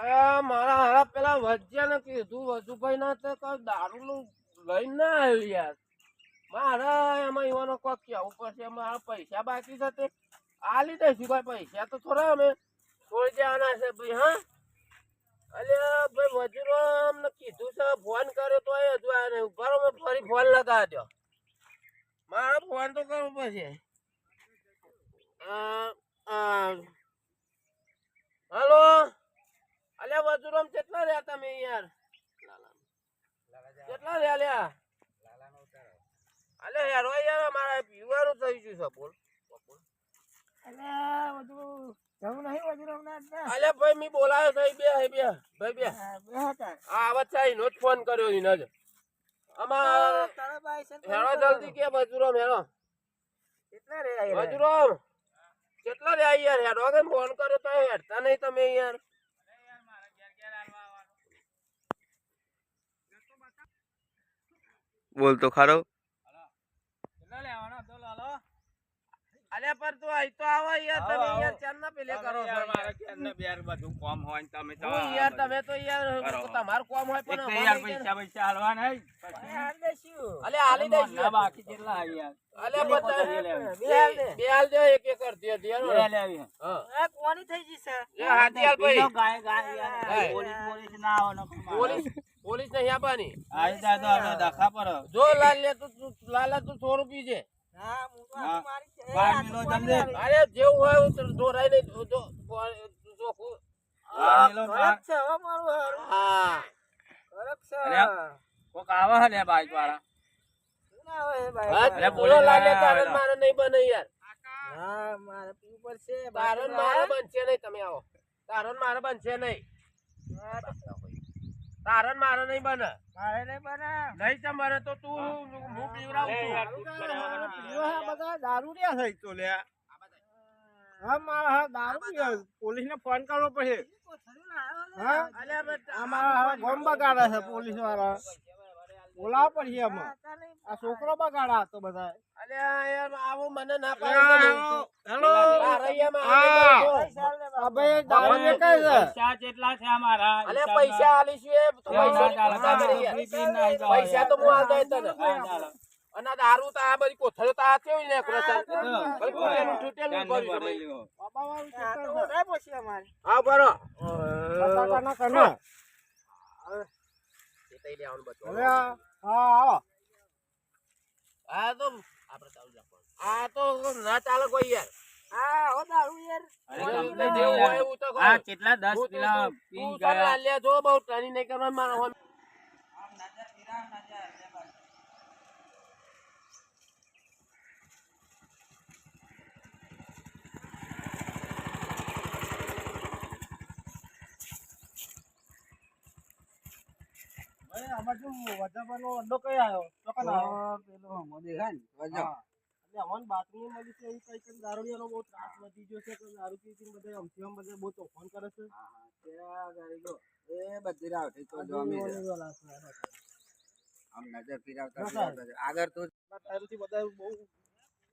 અરે મારા હારા પેલા વજ્યા ને કીધું, વજુભાઈ ના તો કઈ દારૂ નું લઈને ના આવ્યું યાર. મારે એમાં યુવાનો કોક કેવું પડશે મારા પૈસા બાકી છે તે. આ લીધે શું ભાઈ, પૈસા તો થોડા અમે છોડી દેવાના છે ભાઈ, હા? અલ્યા ભાઈ મજૂરો અમને કીધું છે, ફોન કર્યો તો હજુ આ નહીં ઊભા મેં ફરી ફોન લગાવ્યો મારે ફોન તો કરવો પડશે. હલો? અલ્યા વજુરામ કેટલા રહ્યા તમે યાર? કેટલા રહ્યા લ્યા? અલે યાર ઓય યાર મારા પીવાનું થઈ ગયું છે બોલ અલ્યા વધુ જવું નહીં વજુરામ ના. જ અલે ભાઈ મી બોલાયો થઈ બે હે બે ભાઈ બે. હા, આવત છે નો જ ફોન કર્યો ઇન જ. અમાર હેરો જલ્દી કે મજૂરો હેરો કેટલા રહ્યા યાર? મજૂરો કેટલા રહ્યા યાર? હેરો કે ફોન કર્યો તો હેડતા નહીં તમે યાર. બોલ તો ખરો. અલે પર તું આઈ તો આવો યાર તમે યાર ચાર ના પેલે કરો છો યાર. બધું કોમ હોય તમે તો યાર તમે તો યાર. તમારું હોય પણ યાર પૈસા પૈસા હાલવા નહીં. હાલ દઈશું. અલે હાલી દઈશ. બાકી કેટલા યાર અલે બે બધા પચાસ લે આવી. બે હાલ દે. બે હાલ દે એક એક કર દે દે લે લે આવી. હા. કોની થઈ ગઈ છે? એ હાથી હાલ ભાઈ. ગાય ગાય યાર. પોલીસ પોલીસ ના આવવાનો પોલીસ પોલીસ નહીં આપવાની આવી જાય તો આપણે દખા પર જો લાલ લે તું લાલા તું સો રૂપિયા છે? અરે જેવું હોય હું તો દોરાય નહીં જો- જો ચોખ્ખું. બાર મિલો ખરાબ છે હો મારું હારું. હા ખરાબ છે. અરે. કોક આવે હે લે બાઈક વાળા શું ના આવે ભાઈ? અરે બોલો પોલીસ લાલ લે તારે મારે નહીં બને યાર હા, મારે પીવું પડશે. તારે બાકી મારે બનશે નહીં તમે આવો કારણ ને મારે બનશે નહીં હા, તારે મારે નહીં બને. મારે નહીં બને. નહીં તમારે તો તું હું. પીવડાવું છું. બધા દારૂ રહ્યા છે તો લે. હા, મારે દારૂ પીવા. પોલીસને ફોન કરવો પડશે. હા? અલ્યા બધા- આ મારા હવે ગોમ બગાડે છે પોલીસવાળા બોલાવવા પડશે અમે આ છોકરો બગાડા તો બધા અલ્યા યાર આવું મને ના છે. પૈસા જેટલા છે અમારા અલ્યા પૈસા તો હું આ દઈ તને. અને દારૂ તો આ બધી કોથળીઓ તો આ કેવી ને છે. બધી તૂટેલું તૂટેલું કર્યું છે હા બરો કના. બધું. હવે આ- હા આવો આ તો આપણે ચાલુ રાખવાનું. આ તો ના ચાલે કોઈ યાર. હા હો દારૂ યાર અરે કોઈ તમને જેવું જેવું હોય એવું તો કહો. આ કેટલા દસ તું- તું- પેલા તું- પી તું ગયા ચાલ લે જો બહુ ટ્રેનિંગ નહીં કરવાની મારો હોમ. ભાઈ આ બાજુ વજાબાનો અડ્ડો કઈ આવ્યો ચોકન આવ્યો પેલો ને, વજન. હા. એટલે અમને બાતમી મળી છે એવું કઈ કઈ દારૂડિયાનો બહુ ત્રાસ વધી ગયો છે કે દારૂ પી બધા અમથી આમ બધા બહુ તોફાન કરે છે ત્યાં ગાડી જો. એ બધી રાવટી તો જમી વાળા. આમ નજર ફિરાવતા આગળ તો આ બધા બહુ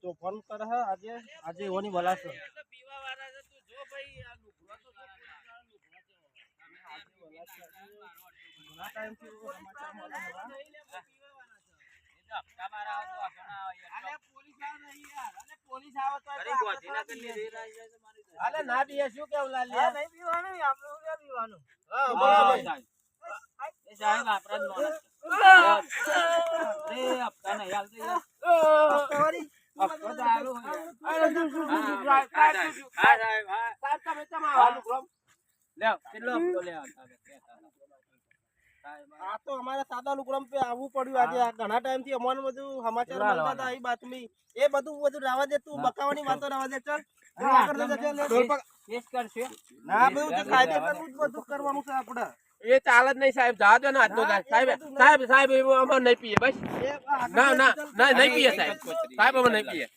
તોફાન કરે છે આજે આજે એવાની વલા છે પીવાવાળા છે તું જો ભાઈ આ લુગડો તો જો પોલીસવાળા લુગડો છે. ઘણા ના પીએ શું કેવું લાલ હા, નહીં પીવાનું આપણે ક્યાં પીવાનું હા જ નહીં હાલતા યાર. સવારી હપ્તો દારૂ હોય યાર. અરે શું શું શું શું હા, સાહેબ, હા, સાહેબ, શું શું? હા, સાહેબ, હા. સાહેબ તમે ચમ આવા લુગડો? લ્યો, કેટલો હપ્તો લે આ સાહેબ? સાહેબ, આ તો અમારે સાદા લુકડમ પે આવવું પડ્યું આજે. ઘણા ટાઈમથી અમારું બધું સમાચાર મળતા હતા એ બાતમી. એ બધું બધું રાવા દે તું બકાવાની વાતો રાવા દે ચાલ. ના બધું કાયદેસરનું જ બધું કરવાનું છે આપણે. એ ચાલે જ નહીં સાહેબ. જવા દો ને આજનો સાહેબ સાહેબ સાહેબ એવું અમારે નહીં પીએ બસ. ના. ના નહીં પીએ સાહેબ. સાહેબ અમે નહીં પીએ.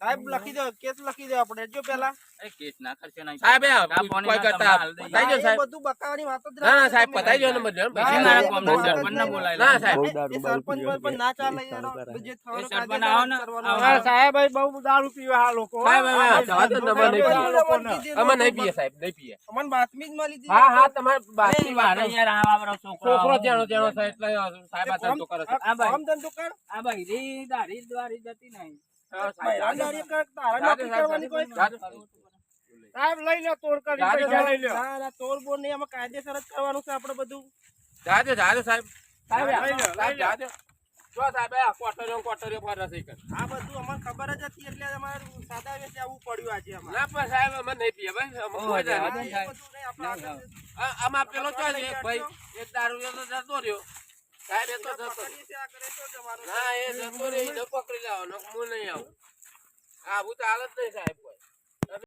સાહેબ લખી દો કેસ લખી દો આપણે. જો પેલા. એ કેસ ના ખર્ચે નહીં. સાહેબ એ ચા પાણી કોઈ કરતા તમે પતાઈ દો સાહેબ. બધું બકાવાની વાતો જ ના ના સાહેબ પતાઈ દો ને બધું પછી મારા એ કોમના બધું સરપંચને બોલાવી ના સાહેબ. એ સરપંચ બરપંચ ના ચાલે યાર. જે થવાનું સરપંચ આવો ને, હા, સાહેબ બહુ દારૂ પીવે આ લોકો. સાહેબ, જવા દો ને, નહીં પીએ. અમે નહીં પીએ સાહેબ નહીં પીએ. અમને બાતમી જ મળી હતી. હા હા તમારે એ વાત યાર આ વાવરો છોકરો છોકરો એટલે સાહેબ આ ધંધો કરે છે. આ ભાઈ. કામ ધંધો કર. આ બૈરી દાઢી દ્વારી જતી નહીં સાહેબ, લઈ લો તોડ કરી લઈ લો. તોડ નહીં, આમાં કાયદેસર જ કરવાનું છે આપણે બધું. જાજો જાજો સાહેબ. સાહેબ લઈ લો, લઈ સાહેબ, લો. જાજો જો સાહેબ આ કોટરીઓ કોટરીઓ પર રસી કર. આ બધું અમને ખબર જ હતી એટલે અમારે સાદા પડ્યું આજે અમારે. ના પણ સાહેબ અમે નહીં પીએ ભાઈ. અમે કોઈ આમાં પેલો ચો ભાઈ એક દારૂ જતો રહ્યો. સાહેબ એ તો જતો આ. ના એ જતો રે પકડી લાવવાનો હું નહીં આવું. આવું તો હાલત નહીં સાહેબ